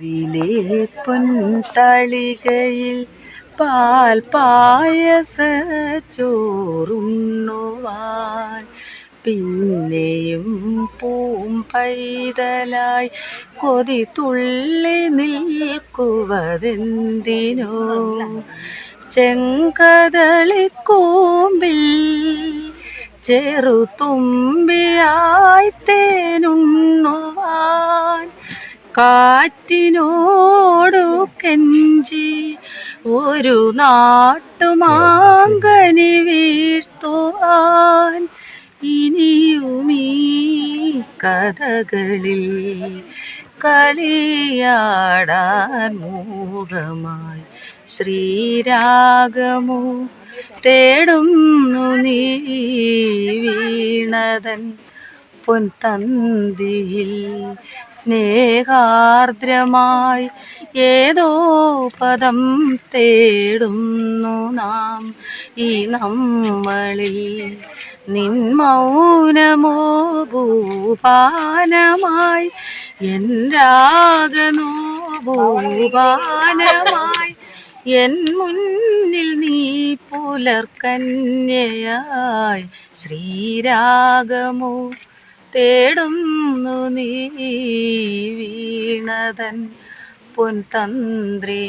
വിലേ പൊൻതളികയിൽ പാൽ പായസ ചോറുണ്ണുവാൻ പിന്നെയും പൂം പൈതലായി കൊതി തുള്ളി നിൽക്കുവതെന്തിനോ? ചെങ്കതളിക്കൂമ്പിൽ ചെറുതുമ്പിയായി തേനുണ്ണുവാൻ കാറ്റിനോടു കെഞ്ചി ഒരു നാട്ടുമാങ്കനി വീഴ്ത്തുവാൻ ഇനിയുമീ കഥകളിൽ കളിയാടാൻ മൂകമായി ശ്രീരാഗമോ തേടുന്നു നീ വീണതൻ. പൊൻതന്തിയിൽ സ്നേഹാർദ്രമായി ഏതോ പദം തേടുന്നു നാം. ഈ നമ്മളിൽ നിൻ മൗനമോ ഭൂപാനമായി എൻ രാഗനോ ഭൂപാനമായി എൻ മുന്നിൽ നീ പുലർക്കന്യയായി. ശ്രീരാഗമോ തേടുന്നു നീ വീണതൻ പൊൻതന്ത്രി.